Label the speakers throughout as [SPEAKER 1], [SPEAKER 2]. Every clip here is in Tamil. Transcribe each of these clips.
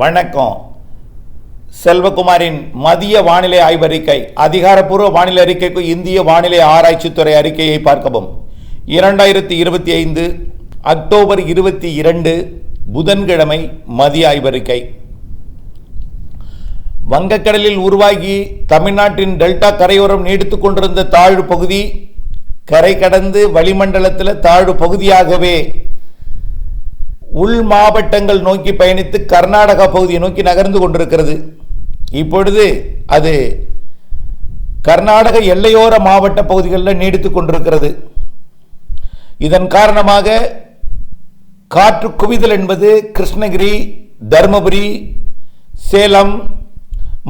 [SPEAKER 1] வணக்கம். செல்வகுமாரின் மதிய வானிலை ஆய்வறிக்கை அதிகாரப்பூர்வ வானிலை அறிக்கைக்கு இந்திய வானிலை ஆராய்ச்சித்துறை அறிக்கையை பார்க்கவும். இரண்டாயிரத்தி இருபத்தி ஐந்து அக்டோபர் இருபத்தி இரண்டு புதன்கிழமை மதிய ஆய்வறிக்கை வங்கக்கடலில் உருவாகி தமிழ்நாட்டின் டெல்டா கரையோரம் நீடித்துக் கொண்டிருந்த தாழ்வு பகுதி கரை கடந்து வளிமண்டலத்தில் தாழ்வு பகுதியாகவே உள் மாவட்டங்கள் நோக்கி பயணித்து கர்நாடகா பகுதியை நோக்கி நகர்ந்து கொண்டிருக்கிறது. இப்பொழுது அது கர்நாடக எல்லையோர மாவட்ட பகுதிகளில் நீடித்துக் கொண்டிருக்கிறது. இதன் காரணமாக காற்று குவிதல் என்பது கிருஷ்ணகிரி தருமபுரி சேலம்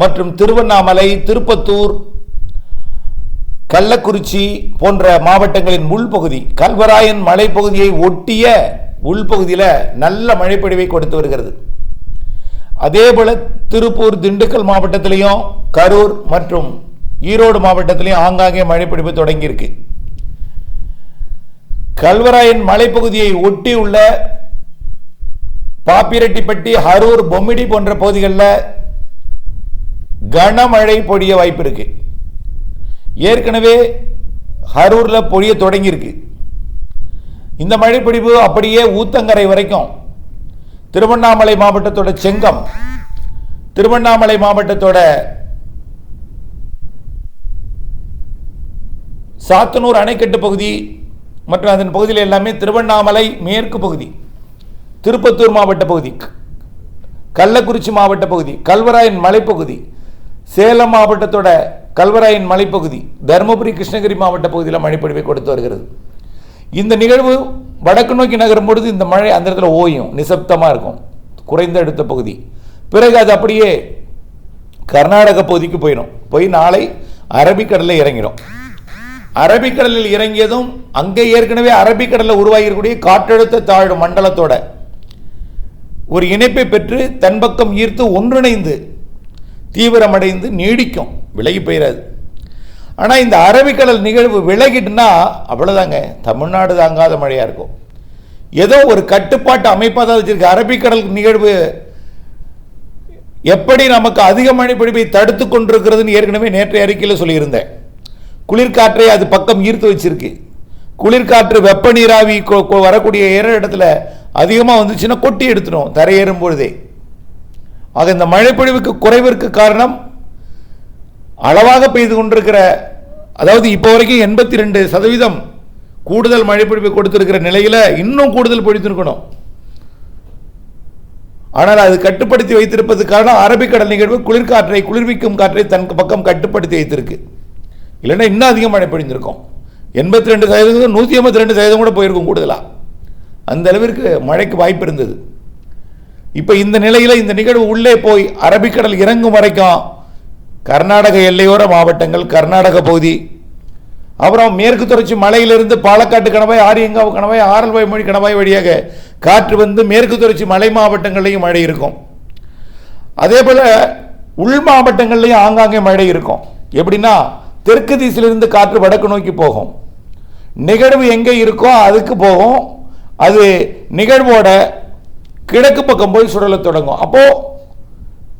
[SPEAKER 1] மற்றும் திருவண்ணாமலை திருப்பத்தூர் கள்ளக்குறிச்சி போன்ற மாவட்டங்களின் உள்பகுதி கல்வராயன் மலைப்பகுதியை ஒட்டிய உள்பகுதியில் நல்ல மழைப்பொழிவை கொடுத்து வருகிறது. அதே போல திருப்பூர் திண்டுக்கல் மாவட்டத்திலையும் கரூர் மற்றும் ஈரோடு மாவட்டத்திலையும் ஆங்காங்கே மழைப்பிடிப்பு தொடங்கியிருக்கு. கல்வராயன் மலைப்பகுதியை ஒட்டி உள்ள பாப்பிரெட்டிப்பட்டி அரூர் பொம்மிடி போன்ற பகுதிகளில் கனமழை பொழிய வாய்ப்பு இருக்கு. ஏற்கனவே ஹரூரில் பொழிய தொடங்கியிருக்கு. இந்த மழைப்பிடிப்பு அப்படியே ஊத்தங்கரை வரைக்கும். திருவண்ணாமலை மாவட்டத்தோட செங்கம் திருவண்ணாமலை மாவட்டத்தோட சாத்தனூர் அணைக்கட்டு பகுதி மற்றும் அதன் பகுதியில் எல்லாமே திருவண்ணாமலை மேற்கு பகுதி திருப்பத்தூர் மாவட்ட பகுதி கள்ளக்குறிச்சி மாவட்ட பகுதி கல்வராயன் மலைப்பகுதி சேலம் மாவட்டத்தோட கல்வராயன் மலைப்பகுதி தருமபுரி கிருஷ்ணகிரி மாவட்ட பகுதியில் மழைப்பொழிவை கொடுத்து வருகிறது. இந்த நிகழ்வு வடக்கு நோக்கி நகரும் பொழுது இந்த மழை அந்த இடத்துல ஓயும் நிசப்தமாக இருக்கும். குறைந்த அடுத்த பகுதி. பிறகு அது அப்படியே கர்நாடக பகுதிக்கு போயிடும் போய் நாளை அரபிக்கடலில் இறங்கிடும் அரபிக்கடலில் இறங்கியதும் அங்கே ஏற்கனவே அரபிக்கடலில் உருவாகியிருக்கக்கூடிய காற்றழுத்த தாழ்வு மண்டலத்தோட ஒரு இணைப்பை பெற்று தன் பக்கம் ஈர்த்து ஒன்றிணைந்து தீவிரமடைந்து நீடிக்கும். விலகி போயிடாது ஆனால் இந்த அரபிக்கடல் நிகழ்வு விலகிட்டுனா அவ்வளோதாங்க தமிழ்நாடு தாங்காத மழையாக இருக்கும். ஏதோ ஒரு கட்டுப்பாட்டு அமைப்பாக தான் வச்சுருக்கு. அரபிக்கடல் நிகழ்வு எப்படி நமக்கு அதிக மழை தடுத்து கொண்டிருக்கிறதுன்னு ஏற்கனவே நேற்றைய அறிக்கையில் சொல்லியிருந்தேன். குளிர்காற்றை அது பக்கம் ஈர்த்து வச்சிருக்கு. குளிர்காற்று வெப்ப நீராவி வரக்கூடிய ஏற இடத்துல அதிகமாக வந்துச்சுன்னா கொட்டி எடுத்துடும் தரையேறும் பொழுதே. ஆக இந்த மழைப்பொழிவுக்கு குறைவிற்கு காரணம் அளவாக பெய்து கொண்டிருக்கிற அதாவது இப்போ வரைக்கும் எண்பத்தி ரெண்டு சதவீதம் கூடுதல் மழைப்பொழிவு கொடுத்துருக்கிற நிலையில் இன்னும் கூடுதல் பொழித்திருக்கணும் ஆனால் அது கட்டுப்படுத்தி வைத்திருப்பது காரணம் அரபிக்கடல் நிகழ்வு குளிர்காற்றை குளிர்விக்கும் காற்றை தன் பக்கம் கட்டுப்படுத்தி வைத்திருக்கு. இல்லைன்னா இன்னும் அதிகம் மழை பொழிந்திருக்கும். எண்பத்தி ரெண்டு சதவீதம் நூற்றி ஐம்பத்தி ரெண்டு சதவீதம் கூட போயிருக்கும் கூடுதலாக அந்த அளவிற்கு மழைக்கு வாய்ப்பு இருந்தது. இப்போ இந்த நிலையில் இந்த நிகழ்வு உள்ளே போய் அரபிக்கடல் இறங்கும் வரைக்கும் கர்நாடக எல்லையோர மாவட்டங்கள் கர்நாடக பகுதி. அப்புறம் மேற்கு தொடர்ச்சி மலையிலிருந்து பாலக்காட்டு கணவாய் ஆரியங்காவு கணவாய் ஆரல்வாய் மொழி கணவாய் வழியாக காற்று வந்து மேற்கு தொடர்ச்சி மலை மாவட்டங்கள்லையும் மழை இருக்கும். அதே போல் உள் மாவட்டங்கள்லையும் ஆங்காங்கே மழை இருக்கும். எப்படின்னா தெற்கு திசையிலிருந்து காற்று வடக்கு நோக்கி போகும். நிகழ்வு எங்கே இருக்கோ அதுக்கு போகும். அது நிகழ்வோட கிழக்கு பக்கம் போய் சுழலத் தொடங்கும். அப்போது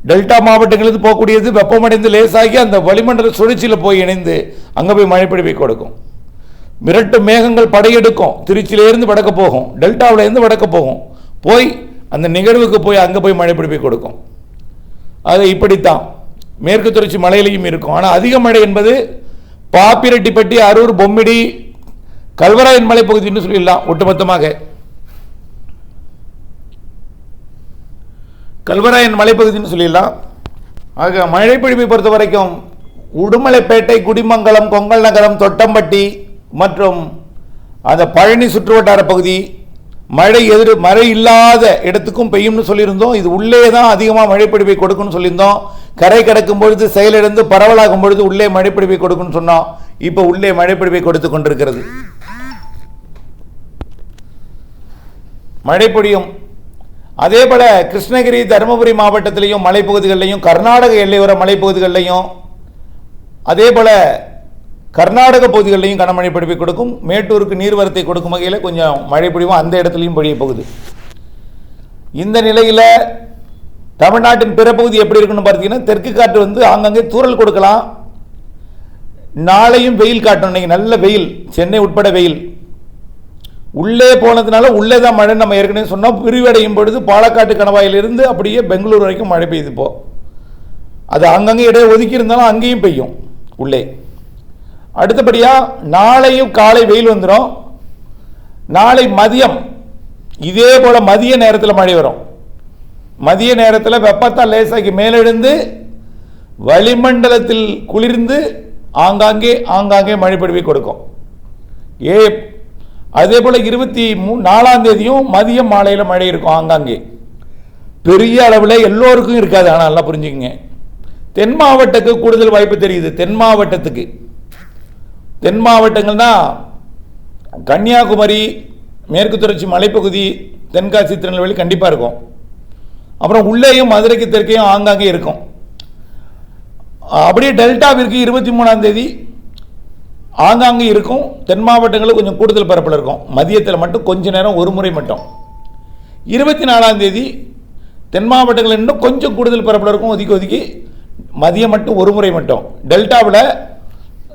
[SPEAKER 1] டெல்டா மாவட்டங்களுக்கு போகக்கூடியது வெப்பமடைந்து லேசாகி அந்த வளிமண்டல சுழற்சியில் போய் இணைந்து அங்கே போய் மழைப்பிடிவை கொடுக்கும். மிரட்டு மேகங்கள் படையெடுக்கும். திருச்சியிலேருந்து வடக்க போகும். டெல்டாவிலேருந்து வடக்க போகும். போய் அந்த நிகழ்வுக்கு போய் அங்கே போய் மழைப்பிடிப்பை கொடுக்கும். அது இப்படித்தான். மேற்கு தொடர்ச்சி மலையிலையும் இருக்கும். ஆனால் அதிக மழை என்பது பாப்பிரெட்டிப்பட்டி அரூர் பொம்மிடி கல்வராயன் மலைப்பகுதின்னு சொல்லிடலாம். ஒட்டுமொத்தமாக கல்வராயன் மலைப்பகுதின்னு சொல்லிடலாம். ஆக மழைப்பொழிவை பொறுத்த வரைக்கும் உடுமலைப்பேட்டை குடிமங்கலம் கொங்கல் நகரம் தொட்டம்பட்டி மற்றும் அந்த பழனி சுற்றுவட்டார பகுதி மழை எதிர் மழை இல்லாத இடத்துக்கும் பெய்யும்னு சொல்லியிருந்தோம். இது உள்ளே தான் அதிகமாக மழைப்பிடிப்பை கொடுக்கும்னு சொல்லியிருந்தோம். கரை கடக்கும் பொழுது செயலிழந்து பரவலாகும் பொழுது உள்ளே மழைப்பிடிப்பை கொடுக்கும்னு சொன்னோம். இப்போ உள்ளே மழைப்பிடிப்பை கொடுத்து கொண்டிருக்கிறது. மழை பொழியும் அதே போல கிருஷ்ணகிரி தருமபுரி மாவட்டத்திலையும் மலைப்பகுதிகளிலையும் கர்நாடக எல்லையோர மலைப்பகுதிகளிலையும் அதே போல கர்நாடக பகுதிகளிலையும் கனமழை பொழிவை கொடுக்கும். மேட்டூருக்கு நீர்வரத்தை கொடுக்கும் வகையில் கொஞ்சம் மழை பொழிவும் அந்த இடத்துலையும் பொழிய போகுது. இந்த நிலையில் தமிழ்நாட்டின் பிற பகுதி எப்படி இருக்குன்னு பார்த்தீங்கன்னா தெற்கு காற்று வந்து ஆங்காங்கே தூறல் கொடுக்கலாம். நாளையும் வெயில் காட்டணும். இன்னைக்கு நல்ல வெயில் சென்னை உட்பட வெயில். உள்ளே போனதுனால உள்ளே தான் மழை நம்ம ஏற்கனவே சொன்னோம். விரிவடையும் பொழுது பாலக்காட்டு கணவாயிலிருந்து அப்படியே பெங்களூர் வரைக்கும் மழை பெய்யுது இப்போ. அது அங்கங்கே இடையே ஒதுக்கி இருந்தாலும் அங்கேயும் பெய்யும் உள்ளே. அடுத்தபடியாக நாளையும் காலை வெயில் வந்துடும். நாளை மதியம் இதே போல் மதிய நேரத்தில் மழை வரும். மதிய நேரத்தில் வெப்பத்தால் லேசாக்கி மேலெழுந்து வளிமண்டலத்தில் குளிர்ந்து ஆங்காங்கே ஆங்காங்கே மழை பொழிவை கொடுக்கும். ஏ அதே போல் இருபத்தி மூ நாலாம் தேதியும் மதியம் மாலையில் மழை இருக்கும் ஆங்காங்கே. பெரிய அளவில் எல்லோருக்கும் இருக்காது. ஆனால் நல்லா புரிஞ்சுக்கங்க. தென் மாவட்டத்துக்கு கூடுதல் வாய்ப்பு தெரியுது. தென் மாவட்டத்துக்கு. தென் மாவட்டங்கள்னா கன்னியாகுமரி மேற்கு தொடர்ச்சி மலைப்பகுதி தென்காசி திருநெல்வேலி கண்டிப்பாக இருக்கும். அப்புறம் உள்ளேயும் மதுரைக்கு தெற்கையும் ஆங்காங்கே இருக்கும். அப்படியே டெல்டாவிற்கு இருபத்தி மூணாம் தேதி ஆங்காங்கே இருக்கும் தென் மாவட்டங்களில் கொஞ்சம் கூடுதல் பரப்பில் இருக்கும். மதியத்தில் மட்டும் கொஞ்ச நேரம் ஒரு முறை மட்டும். இருபத்தி நாலாம் தேதி தென் மாவட்டங்கள் இன்னும் கொஞ்சம் கூடுதல் பரப்பில் இருக்கும் ஒதுக்கி ஒதுக்கி மதியம் மட்டும் ஒரு முறை மட்டும். டெல்டாவில்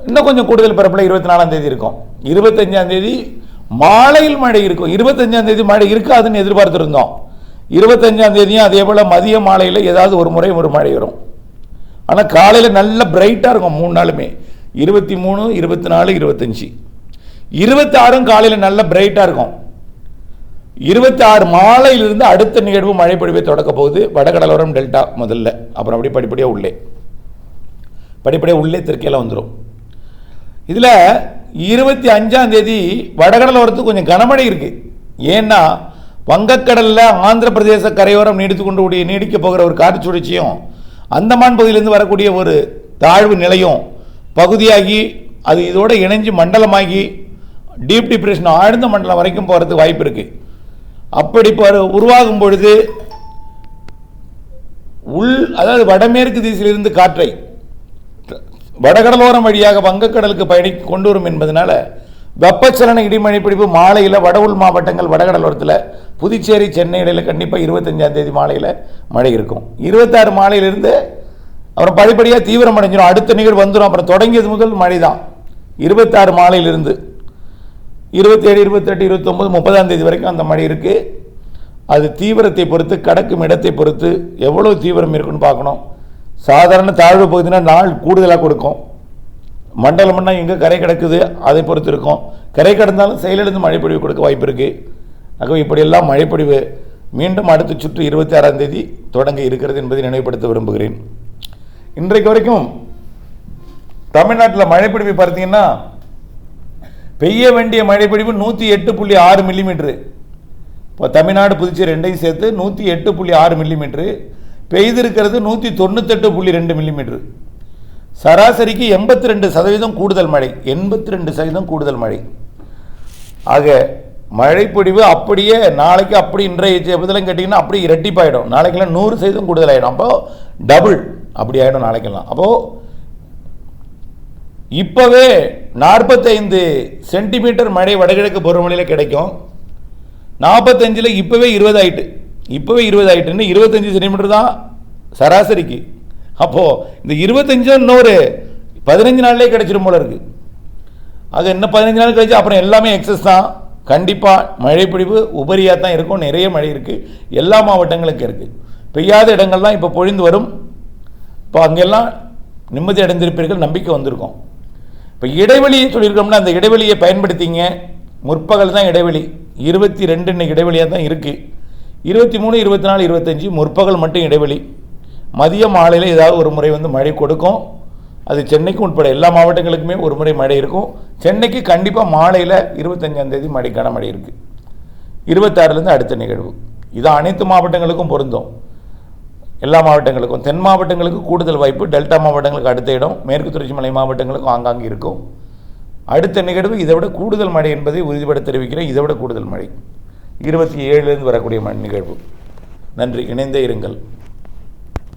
[SPEAKER 1] இன்னும் கொஞ்சம் கூடுதல் பரப்பில் இருபத்தி நாலாம் தேதி இருக்கும். இருபத்தஞ்சாம் தேதி மாலையில் மழை இருக்கும். இருபத்தஞ்சாம் தேதி மழை இருக்காதுன்னு எதிர்பார்த்துருந்தோம். இருபத்தஞ்சாம் தேதியும் அதே போல் மதிய மாலையில் ஏதாவது ஒரு முறை ஒரு மழை வரும். ஆனால் காலையில் நல்ல பிரைட்டாக இருக்கும் மூணு நாளுமே. இருபத்தி மூணு இருபத்தி நாலு இருபத்தஞ்சி இருபத்தாறும் காலையில் நல்ல பிரைட்டாக இருக்கும். இருபத்தி ஆறு மாலையிலிருந்து அடுத்த நிகழ்வு மழை பொழிவை தொடக்க போகுது. வடகடலோரம் டெல்டா முதல்ல. அப்புறம் அப்படியே படிப்படியாக உள்ளே. படிப்படியாக உள்ளே தெற்கேல வந்துடும் இதில் இருபத்தி அஞ்சாம் தேதி வடகடலோரத்துக்கு கொஞ்சம் கனமழை இருக்குது ஏன்னா வங்கக்கடலில் ஆந்திர பிரதேச கரையோரம் நீடித்து கொண்டு கூடிய நீடிக்க போகிற ஒரு காற்று சுழற்சியும் அந்தமான் பகுதியிலேருந்து வரக்கூடிய ஒரு தாழ்வு நிலையும் பகுதியாகி அது இதோடு இணைஞ்சு மண்டலமாகி டீப் டிப்ரெஷன் ஆழ்ந்த மண்டலம் வரைக்கும் போகிறதுக்கு வாய்ப்பு இருக்குது அப்படி உருவாகும் பொழுது உள் அதாவது வடமேற்கு திசையிலிருந்து காற்றை வடகடலோரம் வழியாக வங்கக்கடலுக்கு பயணி கொண்டு வரும் என்பதனால வெப்பச்சலன இடிமழை பிடிப்பு மாலையில் வட உள் மாவட்டங்கள் வடகடலோரத்தில் புதுச்சேரி சென்னை இடையில் கண்டிப்பாக இருபத்தஞ்சாம் தேதி மாலையில் மழை இருக்கும். இருபத்தாறு மாலையிலிருந்து அப்புறம் படிப்படியாக தீவிரம் அடைஞ்சிடும் அடுத்த நிகழ்வு வந்துடும் அப்புறம் தொடங்கியது முதல் மழை தான் இருபத்தாறு மாலையிலிருந்து இருபத்தேழு இருபத்தெட்டு இருபத்தொம்பது முப்பதாம் தேதி வரைக்கும் அந்த மழை இருக்குது அது தீவிரத்தை பொறுத்து கடக்கும் இடத்தை பொறுத்து எவ்வளோ தீவிரம் இருக்குன்னு பார்க்கணும். சாதாரண தாழ்வு பகுதினா நாள் கூடுதலாக கொடுக்கும். மண்டலம்னா எங்கே கரை கிடக்குது அதை பொறுத்து இருக்கும். கரை கடந்தாலும் செயலிழந்து மழைப்பொழிவு கொடுக்க வாய்ப்பு இருக்குது ஆகவே இப்படியெல்லாம் மழைப்பொழிவு மீண்டும் அடுத்த சுற்று இருபத்தி ஆறாம் தேதி தொடங்க இருக்கிறது என்பதை நினைவுபடுத்த விரும்புகிறேன். இன்றைக்கு வரைக்கும் தமிழ்நாட்டில் மழைப்பொழிவு பார்த்தீங்கன்னா பெய்ய வேண்டிய மழைப்பிடிப்பு நூற்றி எட்டு புள்ளி ஆறு மில்லிமீட்ரு இப்போ தமிழ்நாடு புதுச்சேரி ரெண்டையும் சேர்த்து நூற்றி எட்டு புள்ளி ஆறு மில்லிமீட்ரு பெய்திருக்கிறது நூற்றி தொண்ணூத்தெட்டு புள்ளி ரெண்டு மில்லிமீட்ரு சராசரிக்கு எண்பத்தி ரெண்டு சதவீதம் கூடுதல் மழை எண்பத்தி ரெண்டு சதவீதம் கூடுதல் மழை ஆக மழைப்பொடிவு அப்படியே நாளைக்கு அப்படி இன்றைய பதிலும் கேட்டிங்கன்னா அப்படியே இரட்டிப்பாயிடும் நாளைக்கெல்லாம் நூறு சதவீதம் கூடுதல் ஆகிடும் அப்போ டபுள் அப்படி ஆகிடும் நாளைக்கெல்லாம் அப்போது இப்போவே நாற்பத்தைந்து சென்டிமீட்டர் மழை வடகிழக்கு பருவமழையில் கிடைக்கும். நாற்பத்தஞ்சில் இப்போவே இருபது ஆயிட்டு. இப்போவே இருபது ஆயிட்டுன்னு இருபத்தஞ்சி சென்டிமீட்டர் தான் சராசரிக்கு. அப்போது இந்த இருபத்தஞ்சும் இன்னொரு பதினஞ்சு நாள்லேயே கிடைச்சிடும் போல இருக்குது அது இன்னும் பதினஞ்சு நாள் கழிச்சு அப்புறம் எல்லாமே எக்ஸஸ் தான். கண்டிப்பாக மழைப்பிடிப்பு உபரியாக தான் இருக்கும். நிறைய மழை இருக்குது எல்லா மாவட்டங்களுக்கும் இருக்குது பெய்யாத இடங்கள்லாம் இப்போ பொழிந்து வரும். இப்போ அங்கெல்லாம் நிம்மதி அடைந்திருப்பீர்கள் நம்பிக்கை வந்திருக்கும். இப்போ இடைவெளியை சொல்லியிருக்கோம்னா அந்த இடைவெளியை பயன்படுத்திங்க. முற்பகல் தான் இடைவெளி. இருபத்தி ரெண்டு இன்னைக்கு இடைவெளியாக தான் இருக்குது இருபத்தி மூணு இருபத்தி நாலு இருபத்தஞ்சி முற்பகல் மட்டும் இடைவெளி. மதிய மாலையில் ஏதாவது ஒரு முறை வந்து மழை கொடுக்கும். அது சென்னைக்கும் உட்பட எல்லா மாவட்டங்களுக்குமே ஒரு முறை மழை இருக்கும். சென்னைக்கு கண்டிப்பாக மாலையில் இருபத்தஞ்சாம் தேதி மழைக்கான மழை இருக்குது இருபத்தாறுலேருந்து அடுத்த நிகழ்வு. இது அனைத்து மாவட்டங்களுக்கும் பொருந்தும். எல்லா மாவட்டங்களுக்கும் தென் மாவட்டங்களுக்கு கூடுதல் வாய்ப்பு டெல்டா மாவட்டங்களுக்கு அடுத்த இடம் மேற்கு தொடர்ச்சி மலை மாவட்டங்களுக்கும் ஆங்காங்கே இருக்கும். அடுத்த நிகழ்வு இதை விட கூடுதல் மழை என்பதை உறுதிபட தெரிவிக்கிறேன். இதை விட கூடுதல் மழை. இருபத்தி ஏழுலேருந்து வரக்கூடிய மழை நிகழ்வு. நன்றி. இணைந்தே இருங்கள்.